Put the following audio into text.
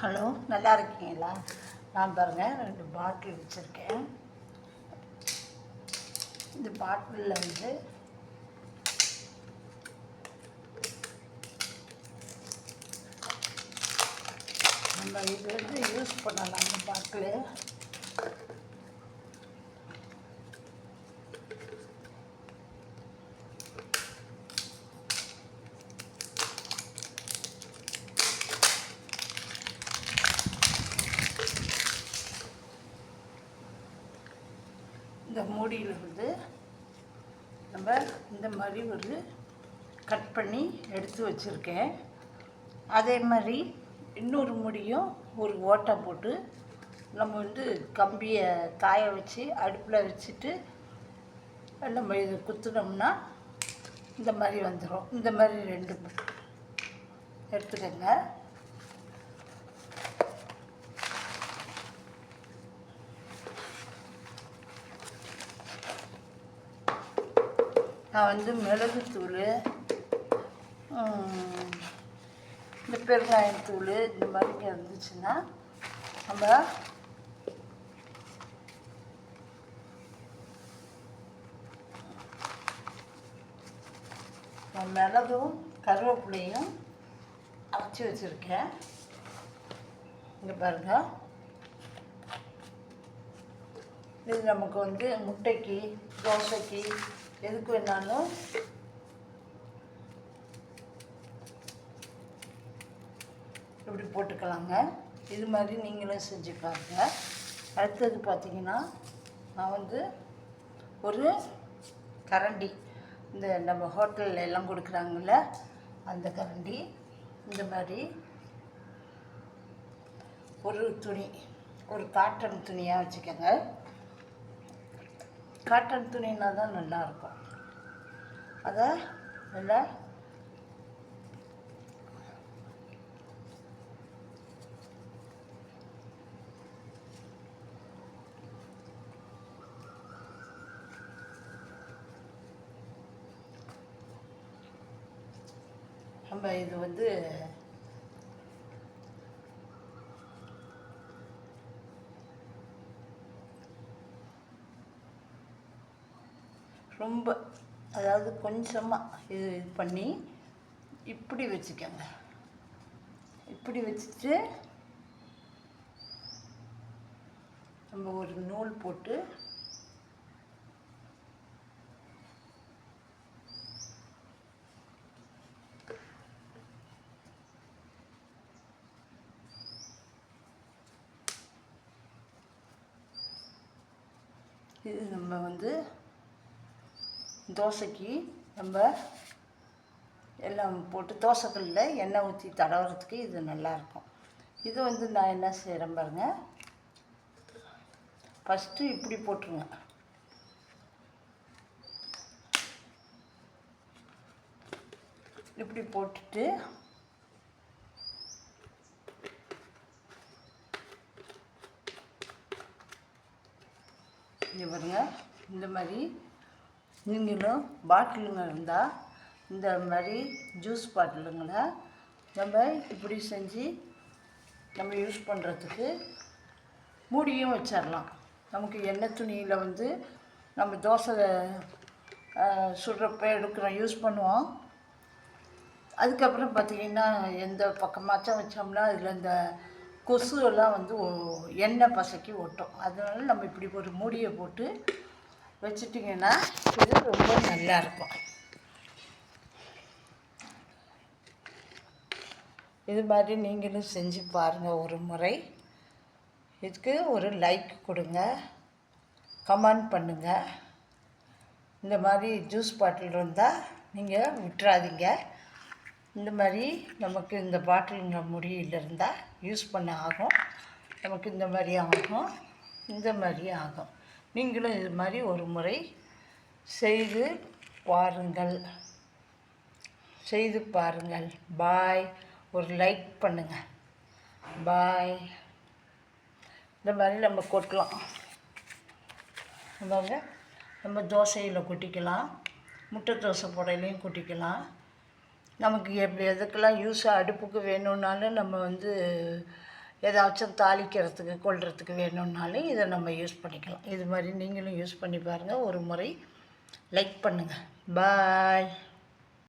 Hello நல்லா இருக்கீங்களா? நான் பாருங்கள் ரெண்டு பாட்டில் வச்சுருக்கேன். இந்த பாட்டிலில் வந்து நம்ம இது வந்து யூஸ் பண்ணலாம் அந்த பாட்டில் இந்த மூடியில் வந்து நம்ம இந்த மாதிரி ஒரு கட் பண்ணி எடுத்து வச்சுருக்கேன். அதே மாதிரி இன்னொரு முடியும் ஒரு ஓட்டை போட்டு நம்ம வந்து கம்பியை காய வச்சு அடுப்பில் வச்சுட்டு நம்ம இதை குத்துனோம்னா இந்த மாதிரி வந்துடும் இந்த மாதிரி ரெண்டு எடுத்துக்கோங்க. நான் வந்து மிளகுத்தூள் ம், இந்த பெருங்காயத்தூள் இந்த மாதிரி இருந்துச்சுன்னா நம்ம மிளகும் கருவேப்பிலையும் அரைச்சி வச்சுருக்கேன். இங்கே பாருங்க. இது நமக்கு வந்து முட்டைக்கு தோசைக்கு எதுக்கு வேணாலும் இப்படி போட்டுக்கலாங்க. இது மாதிரி நீங்களும் செஞ்சு பாருங்க. அடுத்தது பார்த்தீங்கன்னா நான் வந்து ஒரு கரண்டி இந்த நம்ம ஹோட்டலில் எல்லாம் கொடுக்குறாங்கல்ல அந்த கரண்டி இந்த மாதிரி ஒரு துணி ஒரு காட்டன் துணியாக வச்சுக்கோங்க. காட்டன் துணினா தான் நல்லாயிருக்கும். அதை நல்லா நம்ம இது வந்து ரொம்ப அதாவது கொஞ்சமாக இது இது பண்ணி இப்படி வச்சுக்கோங்க. இப்படி வச்சுட்டு நம்ம ஒரு நூல் போட்டு இது நம்ம வந்து தோசைக்கு நம்ம எல்லாம் போட்டு தோசைக்கல்லில் எண்ணெய் ஊற்றி தடவுறதுக்கு இது நல்லாயிருக்கும். இது வந்து நான் என்ன செய்கிறேன் பாருங்க. ஃபஸ்ட்டு இப்படி போட்டுருங்க. இப்படி போட்டுட்டு இங்கே பாருங்க இந்த மாதிரி நீங்களும் பாட்டிலுங்க இருந்தால் இந்த மாதிரி ஜூஸ் பாட்டிலுங்களை நம்ம இப்படி செஞ்சு நம்ம யூஸ் பண்ணுறதுக்கு மூடியும் வச்சிடலாம் நமக்கு எண்ணெய் துணியில் வந்து நம்ம தோசை சுடுறப்ப எடுக்கிறோம் யூஸ் பண்ணுவோம். அதுக்கப்புறம் பார்த்திங்கன்னா எந்த பக்கமாச்சும் வச்சோம்னா அதில் இந்த கொசு எல்லாம் வந்து எண்ணெய் பசைக்கு ஒட்டும். அதனால நம்ம இப்படி ஒரு மூடியை போட்டு வச்சுட்டிங்கன்னா இது ரொம்ப நல்லா இருக்கும் இது மாதிரி நீங்களும் செஞ்சு பாருங்கள் ஒரு முறை. இதுக்கு ஒரு லைக் கொடுங்க. கமெண்ட் பண்ணுங்கள் இந்த மாதிரி ஜூஸ் பாட்டில் இருந்தால் நீங்கள் விட்டுறாதீங்க. இந்த மாதிரி நமக்கு இந்த பாட்டிலுங்க முடியில் இருந்தால் யூஸ் பண்ண ஆகும். நமக்கு இந்த மாதிரி ஆகும். இந்த மாதிரி ஆகும். நீங்களும் இது மாதிரி ஒரு முறை செய்து பாருங்கள். செய்து பாருங்கள். பாய். ஒரு லைக் பண்ணுங்கள் பாய். இந்த மாதிரி நம்ம கொட்டலாம். பாருங்க நம்ம தோசையில் கொட்டிக்கலாம். முட்டை தோசை புடையிலையும் கொட்டிக்கலாம். நமக்கு எப்படி எதுக்கெல்லாம் யூஸ் அடுப்புக்கு வேணும்னாலும் நம்ம வந்து ஏதாச்சும் தாளிக்கிறதுக்கு கொள்றதுக்கு வேணும்னாலும் இதை நம்ம யூஸ் பண்ணிக்கலாம். இது மாதிரி நீங்களும் யூஸ் பண்ணி பாருங்கள் ஒரு முறை லைக் பண்ணுங்கள் பாய்